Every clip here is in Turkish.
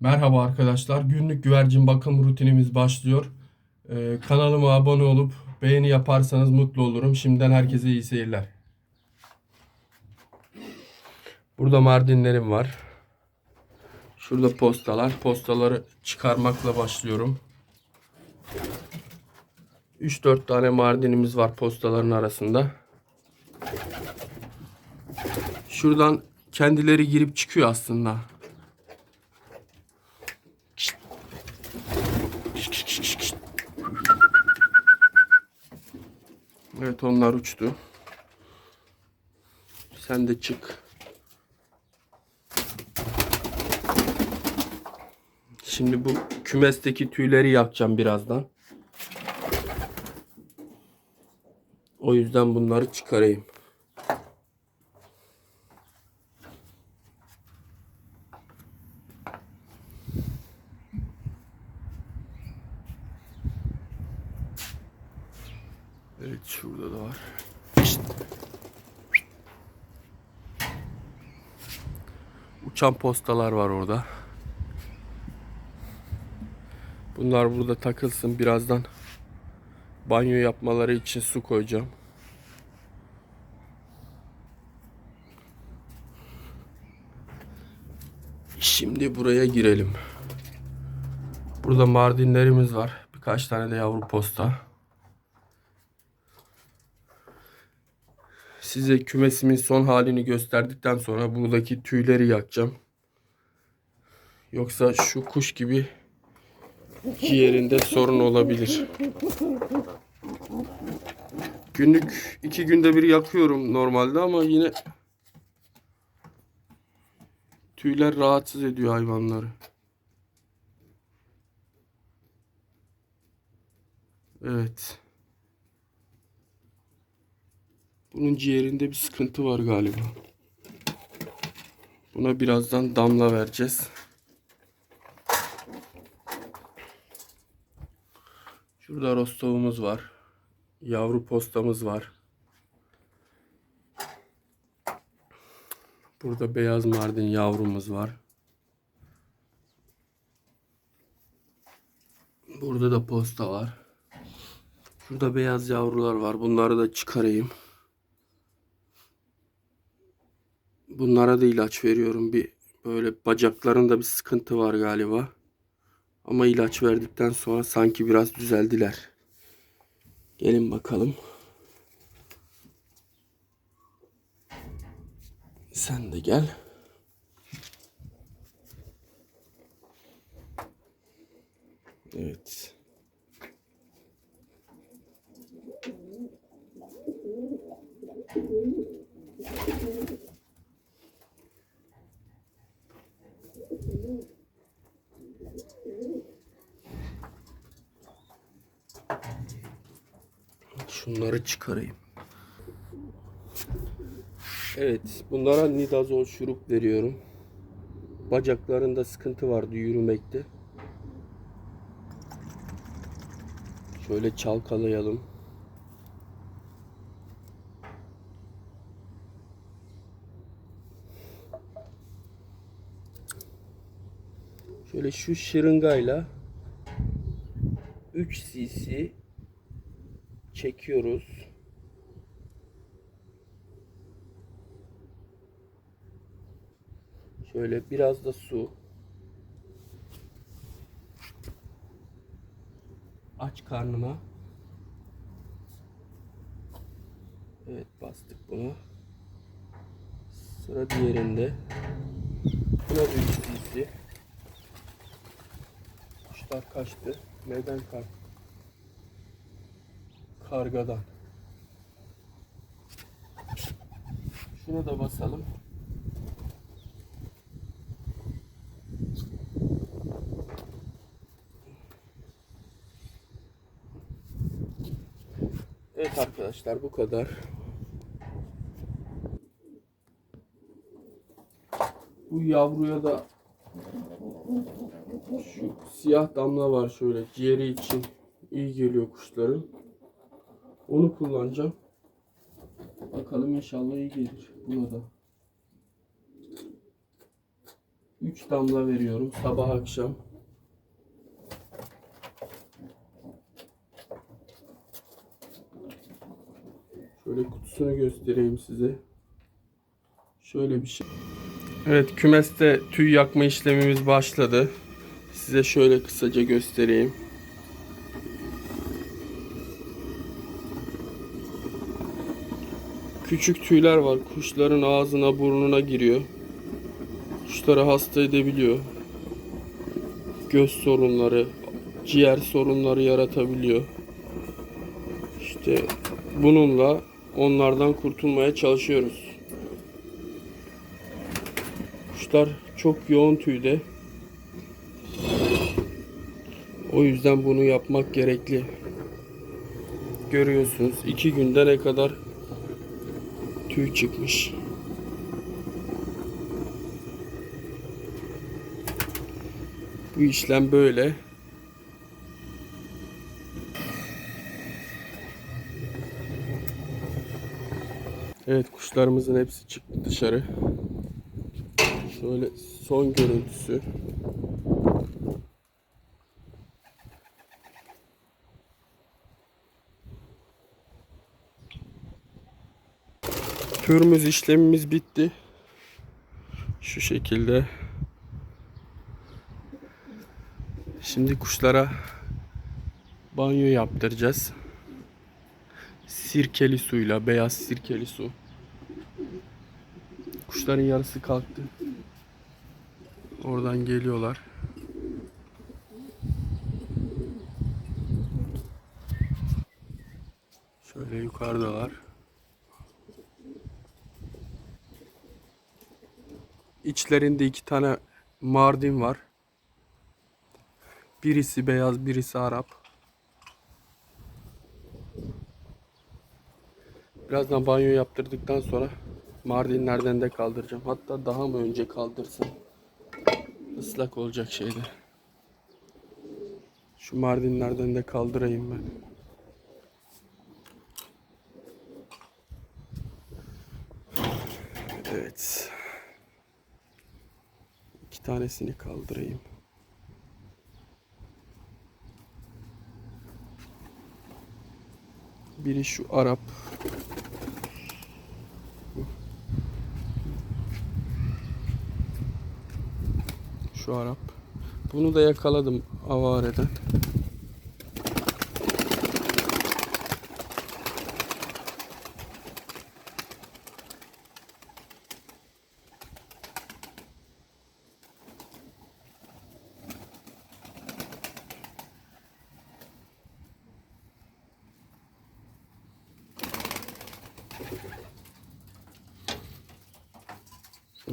Merhaba arkadaşlar. Günlük güvercin bakım rutinimiz başlıyor. Ee, kanalıma abone olup beğeni yaparsanız mutlu olurum. Şimdiden herkese iyi seyirler. Burada mardinlerim var. Şurada postalar. Postaları çıkarmakla başlıyorum. 3-4 tane mardinimiz var postaların arasında. Şuradan kendileri girip çıkıyor aslında. Evet onlar uçtu. Sen de çık. Şimdi bu kümesteki tüyleri yakacağım birazdan. O yüzden bunları çıkarayım. Evet şurada da var. Şşt. Uçan postalar var orada. Bunlar burada takılsın. Birazdan banyo yapmaları için su koyacağım. Şimdi buraya girelim. Burada mardinlerimiz var. Birkaç tane de yavru posta. Size kümesimin son halini gösterdikten sonra buradaki tüyleri yakacağım. Yoksa şu kuş gibi ciğerinde sorun olabilir. Günlük iki günde bir yakıyorum normalde ama yine tüyler rahatsız ediyor hayvanları. Evet. Bunun ciğerinde bir sıkıntı var galiba. Buna birazdan damla vereceğiz. Şurada rostovumuz var. Yavru postamız var. Burada beyaz mardin yavrumuz var. Burada da posta var. Şurada beyaz yavrular var. Bunları da çıkarayım. Bunlara da ilaç veriyorum. Bir böyle bacaklarında bir sıkıntı var galiba. Ama ilaç verdikten sonra sanki biraz düzeldiler. Gelin bakalım. Sen de gel. Evet. Şunları çıkarayım. Evet, bunlara nidazol şurup veriyorum. Bacaklarında sıkıntı vardı yürümekte. Şöyle çalkalayalım. Şöyle şu şırıngayla 3 cc çekiyoruz. Şöyle biraz da su. Aç karnına. Evet bastık bunu. Sıra diğerinde. Buna 3 cc. Kuşlar kaçtı. Neden kaçtı? Kargadan. Şuna da basalım. Evet arkadaşlar bu kadar. Bu yavruya da şu siyah damla var şöyle ciğeri için iyi geliyor kuşların. Onu kullanacağım. Bakalım inşallah iyi gelir buna da. 3 3 damla veriyorum sabah akşam. Şöyle kutusunu göstereyim size. Şöyle bir şey. Evet kümeste tüy yakma işlemimiz başladı. Size şöyle kısaca göstereyim. Küçük tüyler var. Kuşların ağzına burnuna giriyor. Kuşları hasta edebiliyor. Göz sorunları, ciğer sorunları yaratabiliyor. İşte bununla onlardan kurtulmaya çalışıyoruz. Kuşlar çok yoğun tüyde. O yüzden bunu yapmak gerekli. Görüyorsunuz iki günde ne kadar tüy çıkmış. Bu işlem böyle. Evet kuşlarımızın hepsi çıktı dışarı. Şöyle son görüntüsü. Pürmüz işlemimiz bitti. Şu şekilde. Şimdi kuşlara banyo yaptıracağız. Sirkeli suyla, beyaz sirkeli su. Kuşların yarısı kalktı. Oradan geliyorlar. Şöyle yukarıdalar. İçlerinde iki tane Mardin var. Birisi beyaz, birisi Arap. Birazdan banyo yaptırdıktan sonra Mardinlerden de kaldıracağım. Hatta daha mı önce kaldırsam ıslak olacak şeyde. Şu Mardinlerden de kaldırayım ben. Evet. Tanesini kaldırayım. Biri şu Arap. Şu Arap. Bunu da yakaladım avareden.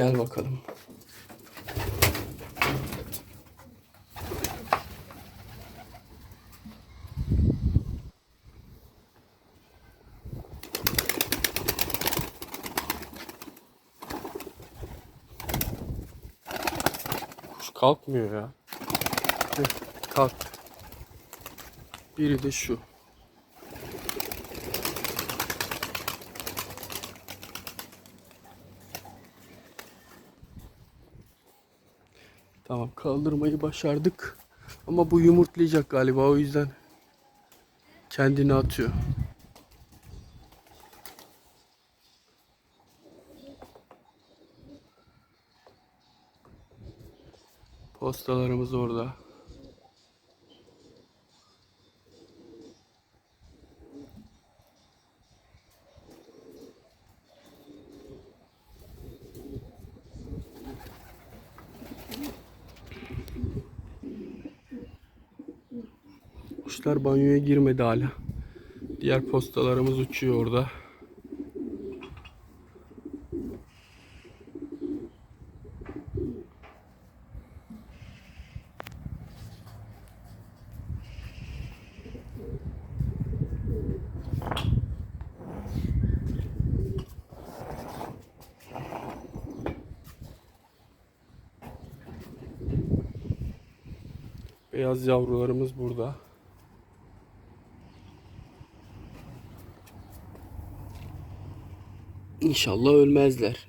Gel bakalım. Kuş kalkmıyor ya. Kalktı. Biri de şu. Kaldırmayı başardık. Ama bu yumurtlayacak galiba o yüzden kendini atıyor. Postalarımız orada. Kuşlar banyoya girmedi hala. Diğer postalarımız uçuyor orada. Beyaz yavrularımız burada. İnşallah ölmezler.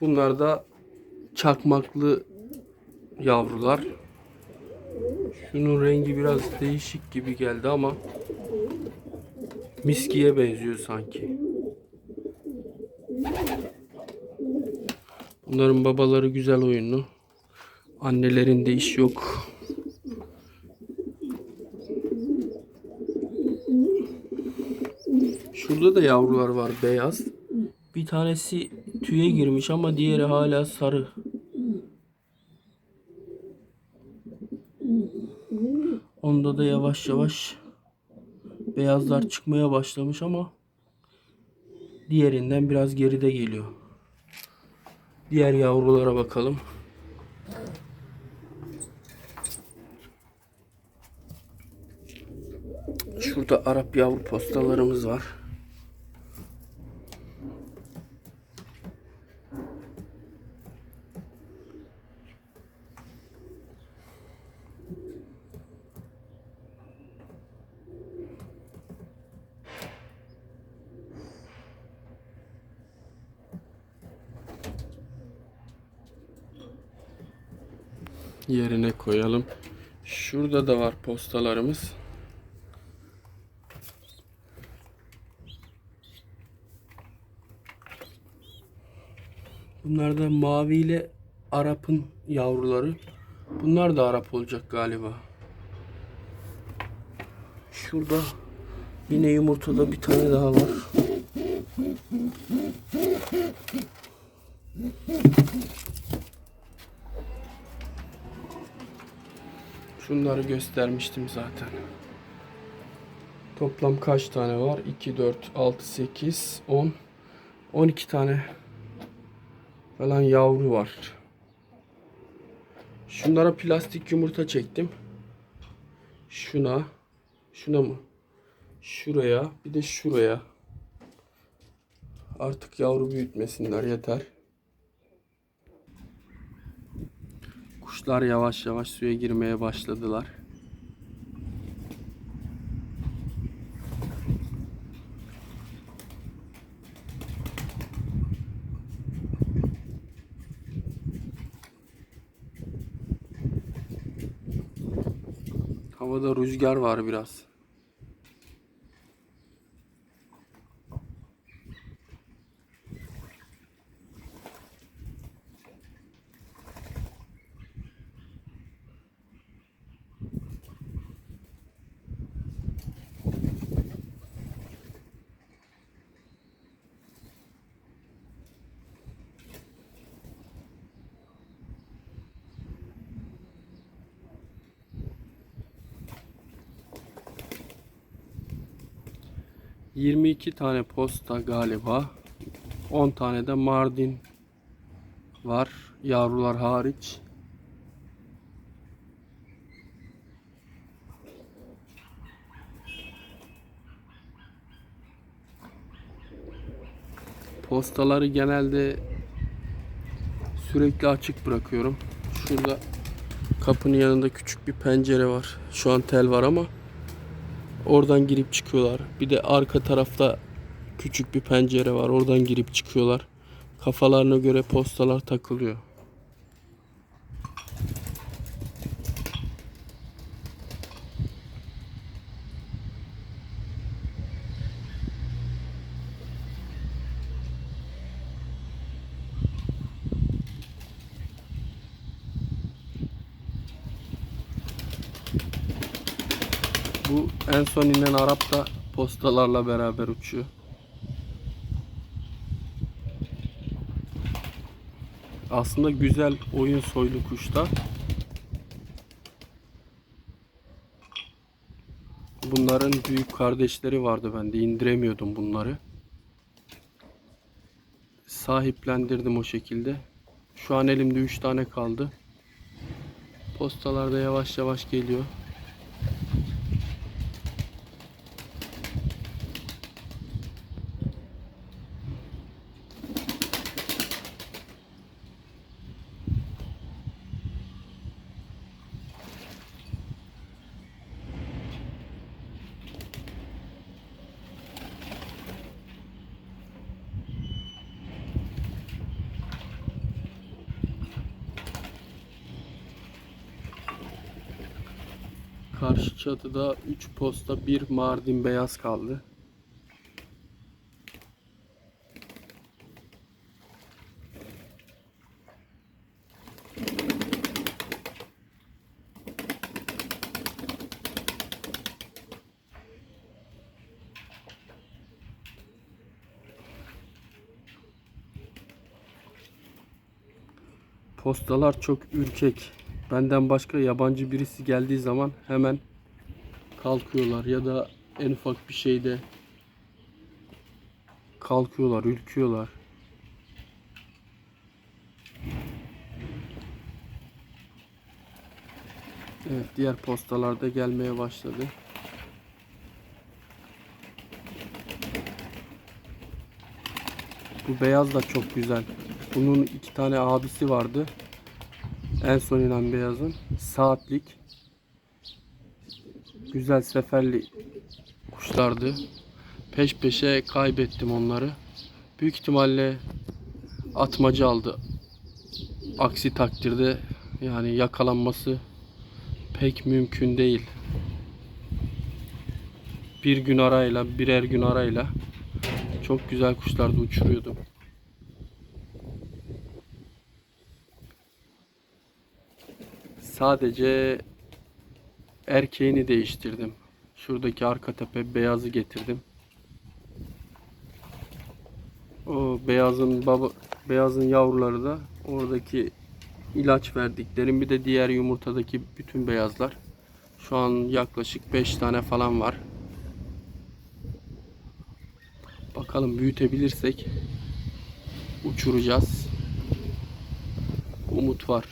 Bunlar da çakmaklı yavrular. Şunun rengi biraz değişik gibi geldi ama miskiye benziyor sanki. Bunların babaları güzel oyunlu. Annelerinde iş yok. Şurada da yavrular var beyaz. Bir tanesi tüye girmiş ama diğeri hala sarı. Onda da yavaş yavaş beyazlar çıkmaya başlamış ama diğerinden biraz geride geliyor. Diğer yavrulara bakalım. Şurada Arap yavru postalarımız var. Yerine koyalım. Şurada da var postalarımız. Bunlar da mavi ile Arap'ın yavruları. Bunlar da Arap olacak galiba. Şurada yine yumurtada bir tane daha var. Şunları göstermiştim zaten. Toplam kaç tane var? 2, 4, 6, 8, 10, 12 tane falan yavru var. Şunlara plastik yumurta çektim. Şuna, şuna mı? Şuraya, bir de şuraya. Artık yavru büyütmesinler yeter. Kuşlar yavaş yavaş suya girmeye başladılar. Havada rüzgar var biraz. ...22 tane posta galiba... ...10 tane de Mardin... ...var... ...yavrular hariç... Postaları genelde sürekli açık bırakıyorum. Şurada kapının yanında küçük bir pencere var. Şu an tel var ama oradan girip çıkıyorlar. Bir de arka tarafta küçük bir pencere var. Oradan girip çıkıyorlar. Kafalarına göre postalar takılıyor. Bu en son inen Arap da postalarla beraber uçuyor. Aslında güzel oyun soylu kuşta. Bunların büyük kardeşleri vardı ben de indiremiyordum bunları. Sahiplendirdim o şekilde. Şu an elimde 3 tane kaldı. Postalar da yavaş yavaş geliyor. Karşı çatıda 3 posta 1 Mardin beyaz kaldı. Postalar çok ürkek. Benden başka yabancı birisi geldiği zaman hemen kalkıyorlar ya da en ufak bir şeyde kalkıyorlar, ürküyorlar. Evet, diğer postalar da gelmeye başladı. Bu beyaz da çok güzel. Bunun iki tane abisi vardı. En son inen beyazın. Saatlik. Güzel seferli kuşlardı. Peş peşe kaybettim onları. Büyük ihtimalle atmaca aldı. Aksi takdirde yani yakalanması pek mümkün değil. Bir gün arayla, birer gün arayla çok güzel kuşlarda uçuruyordum. Sadece erkeğini değiştirdim. Şuradaki arka tepe beyazı getirdim. O beyazın baba beyazın yavruları da oradaki ilaç verdiklerim bir de diğer yumurtadaki bütün beyazlar. Şu an yaklaşık 5 tane falan var. Bakalım büyütebilirsek uçuracağız. Umut var.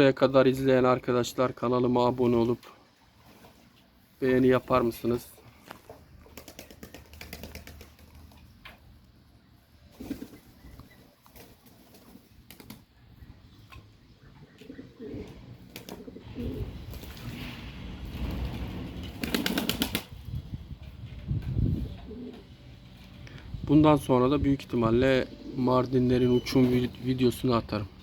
Buraya kadar izleyen arkadaşlar kanalıma abone olup beğeni yapar mısınız? Bundan sonra da büyük ihtimalle Mardinlerin uçum vid- videosunu atarım.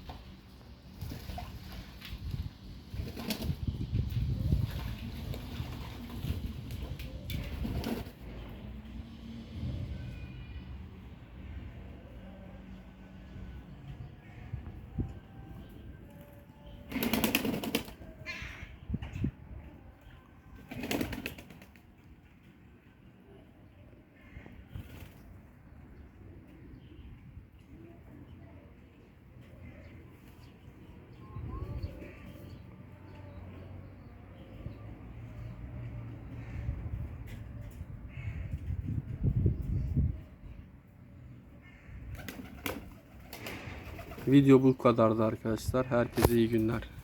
Video bu kadardı arkadaşlar. Herkese iyi günler.